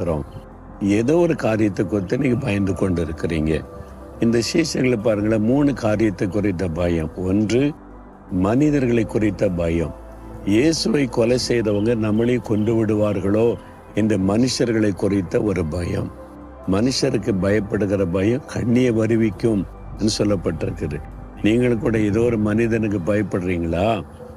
இருக்கிறோம் ஏதோ ஒரு காரியத்தை குறித்து நீங்கள் பயந்து கொண்டு இருக்கிறீங்க இந்த சீசங்களை பாருங்களேன் மூணு காரியத்தை குறித்த பயம். ஒன்று மனிதர்களை குறித்த பயம். இயேசுவை கொலை செய்தவங்க நம்மளே கொண்டு விடுவார்களோ? இந்த மனுஷர்களை குறித்த ஒரு பயம். மனுஷருக்கு பயப்படுகிற பயம் கண்ணியை வருவிக்கும் சொல்லப்பட்டிருக்குது. நீங்களும் கூட ஏதோ ஒரு மனிதனுக்கு பயப்படுறீங்களா?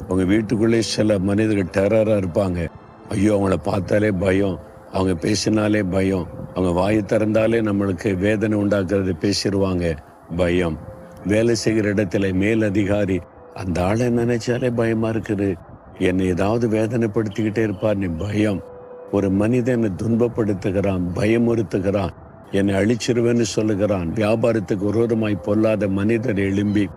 உங்க வீட்டுக்குள்ளே சில மனிதர்கள் டெரராக இருப்பாங்க. ஐயோ அவங்கள பார்த்தாலே பயம். அவங்க பேசினாலே பயம். அவங்க வாய் திறந்தாலே நம்மளுக்கு வேதனை உண்டாக்குறது பேசிடுவாங்க பயம். வேலை செய்கிற இடத்துல மேல் அதிகாரி அந்த ஆளை நினைச்சாலே பயமா இருக்குது. என்னை ஏதாவது வேதனைப்படுத்திக்கிட்டே இருப்பார் பயம். ஒரு மனிதனை துன்பப்படுத்துகிறான் பயமுறுத்துகிறான் என்னை அழிச்சிருவேன்னு சொல்லுகிறான். வியாபாரத்துக்கு விரோதமாய் பொல்லாத மனிதர் எழும்பி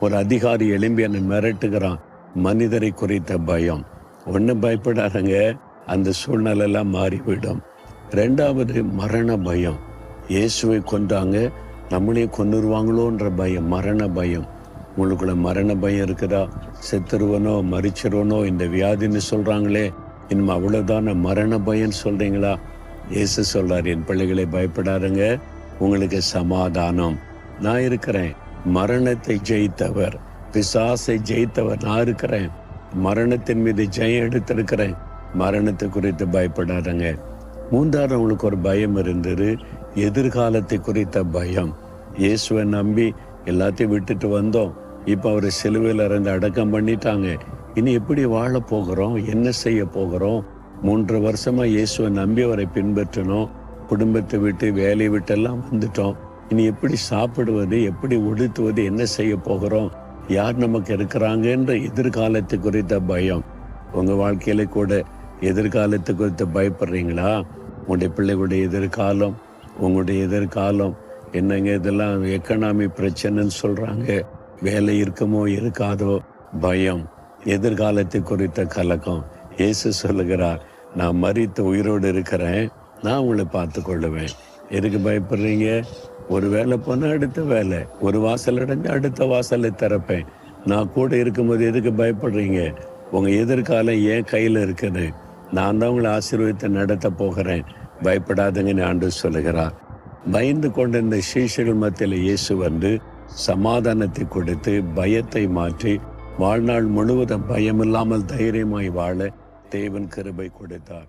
ஒரு அதிகாரி எழும்பி என்னை மிரட்டுகிறான். மனிதரை குறித்த பயம். ஒன்றும் பயப்படாதங்க. அந்த சூழ்நிலை எல்லாம் மாறிவிடும். ரெண்டாவது மரண பயம். இயேசுவை கொன்றாங்க நம்மளே கொண்டுருவாங்களோன்ற பயம் மரண பயம். உங்களுக்குள்ள மரண பயம் இருக்குதா? செத்துருவனோ மறிச்சிருவனோ இந்த வியாதின்னு சொல்றாங்களே இனிமே அவ்வளோதான மரண பயம் சொல்றீங்களா? இயேசு சொல்றாரு என் பிள்ளைகளை பயப்படாருங்க உங்களுக்கு சமாதானம். நான் இருக்கிறேன். மரணத்தை ஜெயித்தவர் பிசாசை ஜெயித்தவர் நான் இருக்கிறேன். மரணத்தின் மீது ஜெயம் எடுத்திருக்கிறேன். மரணத்தை குறித்து பயப்படாதங்க. மூன்றாவது அவங்களுக்கு ஒரு பயம் இருந்தது. எதிர்காலத்தை குறித்த பயம். இயேசுவை நம்பி எல்லாத்தையும் விட்டுட்டு வந்தோம். இப்போ அவர் சிலுவையில் இருந்து அடக்கம் பண்ணிட்டாங்க. இனி எப்படி வாழ போகிறோம்? என்ன செய்ய போகிறோம்? மூன்று வருஷமா இயேசுவை நம்பி அவரை பின்பற்றணும் குடும்பத்தை விட்டு வேலையை விட்டெல்லாம் வந்துட்டோம். இனி எப்படி சாப்பிடுவது? எப்படி உடுத்துவது? என்ன செய்ய போகிறோம்? யார் நமக்கு இருக்கிறாங்கன்ற எதிர்காலத்தை குறித்த பயம். உங்க வாழ்க்கையில கூட எதிர்காலத்தை குறித்து பயப்படுறீங்களா? உங்களுடைய பிள்ளைகளுடைய எதிர்காலம் உங்களுடைய எதிர்காலம் என்னங்க இதெல்லாம் எக்கனாமி பிரச்சனைன்னு சொல்றாங்க? வேலை இருக்குமோ இருக்காதோ? பயம். எதிர்காலத்தை குறித்த கலக்கம் இயேசு சொல்லுகிறார் நான் மறித்து உயிரோடு இருக்கிறேன். நான் உங்களை பார்த்து கொள்ளுவேன் எதுக்கு பயப்படுறீங்க? ஒரு வேலை போனால் அடுத்த வேலை. ஒரு வாசல் அடைஞ்சு அடுத்த வாசலை திறப்பேன். நான் கூட இருக்கும்போது எதுக்கு பயப்படுறீங்க? உங்கள் எதிர்காலம் ஏன் கையில் இருக்குது. நான் தான் உங்களை ஆசீர்வதித்து நடத்த போகிறேன். பயப்படாதுங்கன்னு ஆண்டு சொல்லுகிறார். பயந்து கொண்டிருந்த சீஷர்கள் மத்தியில் இயேசு வந்து சமாதானத்தை கொடுத்து பயத்தை மாற்றி வாழ்நாள் முழுவதும் பயமில்லாமல் தைரியமாய் வாழ தேவன் கிருபை கொடுத்தார்.